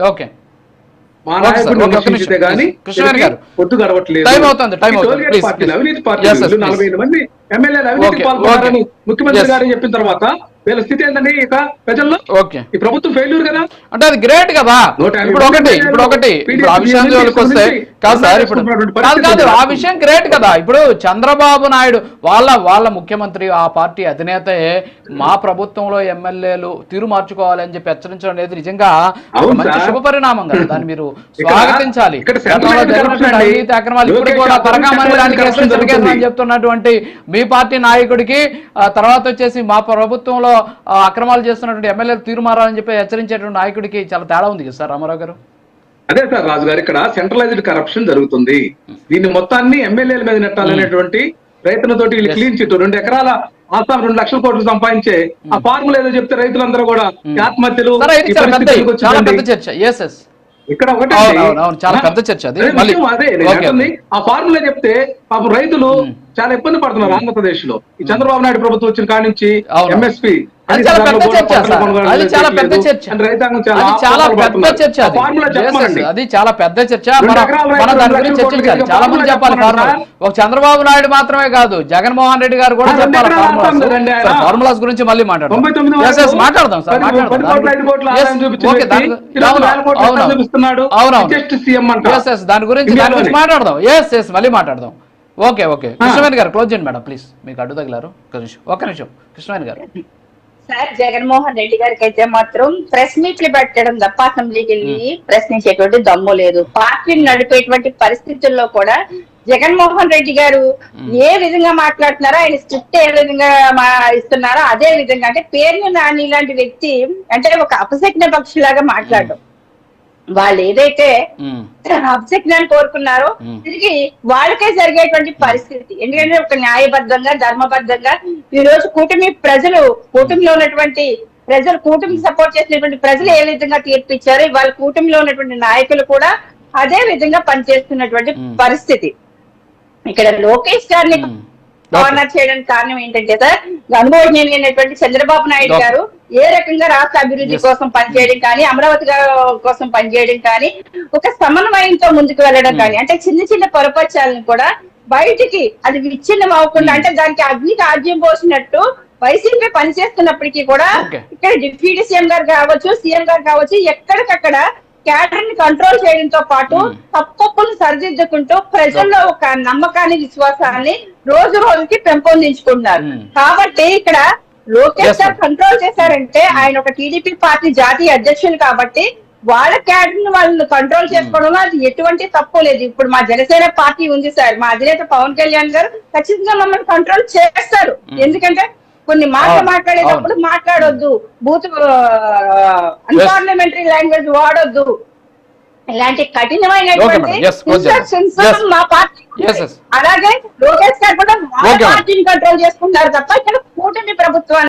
Okay మా నాయకుడిని విమర్శించితే గానీ. పొద్దు గడవట్లేదు. అవినీతి please. నలభై ఐదు మంది ఎమ్మెల్యేలు అవినీతి పాల్గొన్నారని. ముఖ్యమంత్రి. గారు చెప్పిన తర్వాత వీళ్ళ స్థితి ఏంటండి ఇక ప్రజల్లో? ఓకే. ఈ ప్రభుత్వం ఫెయిల్యూర్ కదా? అంటే అది గ్రేట్ కదా. ఇప్పుడు ఒకటి ఇప్పుడు ఒకటి. ఇప్పుడు ఆ విషయం వస్తే కాదు సార్ ఇప్పుడు చేసుకుంటున్నటువంటి కాదు కాదు పరిస్థితి ఆ. విషయం గ్రేట్ కదా. ఇప్పుడు చంద్రబాబు నాయుడు వాళ్ళ వాళ్ళ ముఖ్యమంత్రి ఆ పార్టీ అధినేతే మా ప్రభుత్వంలో ఎమ్మెల్యేలు తీరు మార్చుకోవాలని చెప్పి హెచ్చరించడం అనేది నిజంగా మంచి. శుభ పరిణామం కదా. దాన్ని మీరు స్వాగతించాలి. అవినీతి అక్రమాలు ఇప్పుడు కూడా తరగామని దానికి చెప్తున్నటువంటి మీ పార్టీ నాయకుడికి తర్వాత వచ్చేసి మా ప్రభుత్వంలో ఆ, అక్రమాలు చేస్తున్నటువంటి ఎమ్మెల్యేలు తీరు మారాలని చెప్పి హెచ్చరించేటువంటి నాయకుడికి చాలా తేడా ఉంది కదా సార్ రామారావు గారు? అదే సార్ రాజు గారు ఇక్కడ సెంట్రలైజ్డ్ కరప్షన్ జరుగుతుంది. దీన్ని మొత్తాన్ని ఎమ్మెల్యేల మీద నెట్టాలనేటువంటి ప్రయత్నంతోటి వీళ్ళు క్లీన్ చిట్ రెండు ఎకరాల ఆసాం రెండు లక్షల కోట్లు సంపాదించే ఆ ఫార్ములా ఏదో చెప్తే రైతులందరూ కూడా ఆత్మహత్యలు ఇక్కడ. చాలా పెద్ద చర్చ అది. ఆ ఫార్ములా చెప్తే పాపం రైతులు చాలా ఇబ్బంది పడుతున్నారు ఆంధ్రప్రదేశ్లో ఈ చంద్రబాబు నాయుడు ప్రభుత్వం వచ్చిన కాడి నుంచి. ఎంఎస్పీ అది చాలా పెద్ద చర్చ అది చాలా పెద్ద చర్చ. అది చాలా పెద్ద. చర్చ అది. చాలా పెద్ద చర్చ. మన దాని గురించి చర్చించాలి. చాలా మంది చెప్పాలి ఫార్ములా. ఒక చంద్రబాబు నాయుడు మాత్రమే కాదు జగన్మోహన్ రెడ్డి గారు కూడా చెప్పాలి ఫార్ములాస్. గురించి మళ్ళీ మాట్లాడదాం. మాట్లాడదాం సార్ మాట్లాడదాం. దాని గురించి దాని గురించి. మాట్లాడదాం. ఎస్ ఎస్ మళ్ళీ మాట్లాడదాం. ఓకే ఓకే కృష్ణవేణి గారు క్లోజ్ చేయండి మేడం ప్లీజ్ మీకు అడ్డు తగిలారు. ఒక నిమిషం ఒక్క నిమిషం. కృష్ణవేణి గారు. సార్ జగన్మోహన్ రెడ్డి గారికి అయితే మాత్రం ప్రెస్ మీట్లు పెట్టడం తప్ప అసెంబ్లీకి వెళ్ళి ప్రశ్నించేటువంటి దమ్ము లేదు. పార్టీని నడిపేటువంటి పరిస్థితుల్లో కూడా జగన్మోహన్ రెడ్డి గారు ఏ విధంగా మాట్లాడుతున్నారో ఆయన స్క్రిప్ట్ ఏ విధంగా మా- ఇస్తున్నారో అదే విధంగా అంటే పేరుని నాని లాంటి వ్యక్తి అంటే ఒక అపశక్న పక్షిలాగా మాట్లాడడం. వాళ్ళు ఏదైతే మ్మ్. అబ్జెక్షన్ కోరుకున్నారో. తిరిగి వాళ్ళకే జరిగేటువంటి పరిస్థితి ఎందుకంటే ఒక న్యాయబద్ధంగా ధర్మబద్ధంగా ఈ రోజు కూటమి ప్రజలు కూటమిలో ఉన్నటువంటి ప్రజలు కూటమికి సపోర్ట్ చేసినటువంటి ప్రజలు ఏ విధంగా తీర్పు ఇచ్చారో వాళ్ళ కూటమిలో ఉన్నటువంటి నాయకులు కూడా అదే విధంగా పనిచేస్తున్నటువంటి. పరిస్థితి ఇక్కడ లోకేష్ గారిని మ్మ్. కార్నర్ చేయడానికి కారణం ఏంటంటే సార్ అనుభవజ్ఞాని అయినటువంటి చంద్రబాబు నాయుడు. గారు ఏ రకంగా రాష్ట్ర అభివృద్ధి. కోసం పనిచేయడం కానీ అమరావతి కోసం పనిచేయడం కానీ ఒక సమన్వయంతో ముందుకు వెళ్ళడం కానీ అంటే చిన్న చిన్న పొరపచ్చాలను కూడా బయటికి అది విచ్ఛిన్నం అవ్వకుండా అంటే దానికి అగ్నికి ఆజ్యం పోసినట్టు వైసీపీ పనిచేస్తున్నప్పటికీ కూడా. ఇక్కడ డిప్యూటీ సీఎం గారు కావచ్చు సీఎం గారు కావచ్చు ఎక్కడికక్కడ క్యాడర్ని కంట్రోల్ చేయడంతో పాటు Hmm. తప్పులు సరిదిద్దుకుంటూ ప్రజల్లో ఒక నమ్మకాన్ని విశ్వాసాన్ని రోజు రోజుకి పెంపొందించుకుంటున్నారు Hmm. కాబట్టి ఇక్కడ లోకేష్ గారు sir. కంట్రోల్ చేశారంటే ఆయన ఒక టీడీపీ పార్టీ జాతీయ అధ్యక్షులు కాబట్టి వాళ్ళ క్యాడర్ని వాళ్ళని కంట్రోల్ చేసుకోవడంలో అది ఎటువంటి తప్పు లేదు. ఇప్పుడు మా జనసేన పార్టీ ఉంది సార్. మా అధినేత పవన్ కళ్యాణ్ గారు ఖచ్చితంగా మమ్మల్ని కంట్రోల్ చేస్తారు. ఎందుకంటే కొన్ని మాటలు అవును, మాట్లాడేటప్పుడు మాట్లాడొద్దు. బూత్ అన్పార్లమెంటరీ లాంగ్వేజ్ వాడొద్దు. ఇలాంటి కఠినమైనటువంటి Yes. మా పార్టీ. అలాగే లోకేష్ గారు కూడా madam. పార్టీని కంట్రోల్ చేసుకుంటారు తప్ప ఇక్కడ కూటమి ప్రభుత్వాన్ని